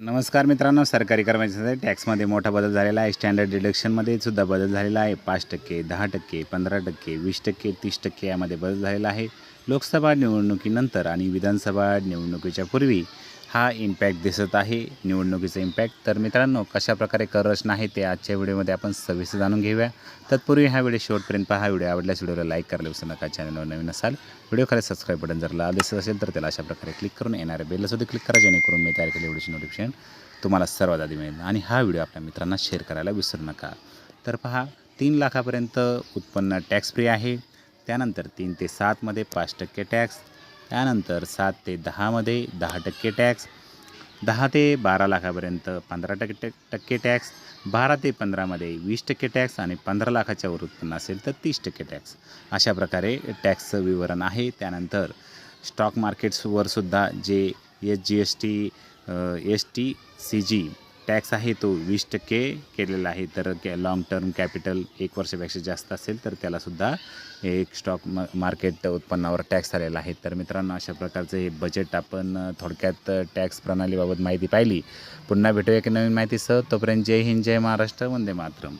नमस्कार मित्रांनो सरकारी कर्मचाऱ्यांसाठी टॅक्समध्ये मोठा बदल झालेला आहे. स्टँडर्ड डिडक्शनमध्ये सुद्धा बदल झालेला आहे. पाच टक्के दहा टक्के पंधरा टक्के वीस टक्के तीस टक्के यामध्ये बदल झालेला आहे. लोकसभा निवडणुकीनंतर आणि विधानसभा निवडणुकीच्या पूर्वी हा इम्पॅक्ट दिसत आहे. निवडणुकीचा इम्पॅक्ट तर मित्रांनो कशाप्रकारे कर रचना आहे ते आजच्या व्हिडिओमध्ये आपण सविस्तर जाणून घेऊया. तत्पूर्वी हा व्हिडिओ शेवटपर्यंत पहा. हा व्हिडिओ आवडल्यास व्हिडिओला लाईक करायला विसरू नका. चॅनलवर नवीन असाल व्हिडिओ खाली सबस्क्राईब बटन जर लाल दिसत असेल तर त्याला अशा प्रकारे क्लिक करून येणाऱ्या बेलसुद्धा क्लिक करा जेणेकरून मी तयार केले व्हिडिओची नोटिफिकेशन तुम्हाला सर्वात आधी मिळेल. आणि हा व्हिडिओ आपल्या मित्रांना शेअर करायला विसरू नका. तर पहा तीन लाखापर्यंत उत्पन्न टॅक्स फ्री आहे. त्यानंतर तीन ते सातमध्ये पाच टक्के टॅक्स त्यानंतर सात ते दहामध्ये दहा टक्के टॅक्स दहा ते बारा लाखापर्यंत पंधरा टक्के टक्के टॅक्स बारा ते पंधरामध्ये वीस टक्के टॅक्स आणि पंधरा लाखाच्या वर उत्पन्न असेल तर तीस टक्के टॅक्स. अशा प्रकारे टॅक्सचं विवरण आहे. त्यानंतर स्टॉक मार्केट्सवर सुद्धा जे S G S T S T C G tax आहे तो वीस टक्के केलेला आहे. तर कॅ लाँग टर्म कॅपिटल एक वर्षापेक्षा जास्त असेल तर त्यालासुद्धा एक स्टॉक म मार्केट उत्पन्नावर टॅक्स आलेला आहे. तर मित्रांनो अशा प्रकारचं हे बजेट आपण थोडक्यात टॅक्स प्रणालीबाबत माहिती पाहिली. पुन्हा भेटूया की नवीन माहितीसह. तोपर्यंत जय हिंद जय महाराष्ट्र. वंदे मातरम.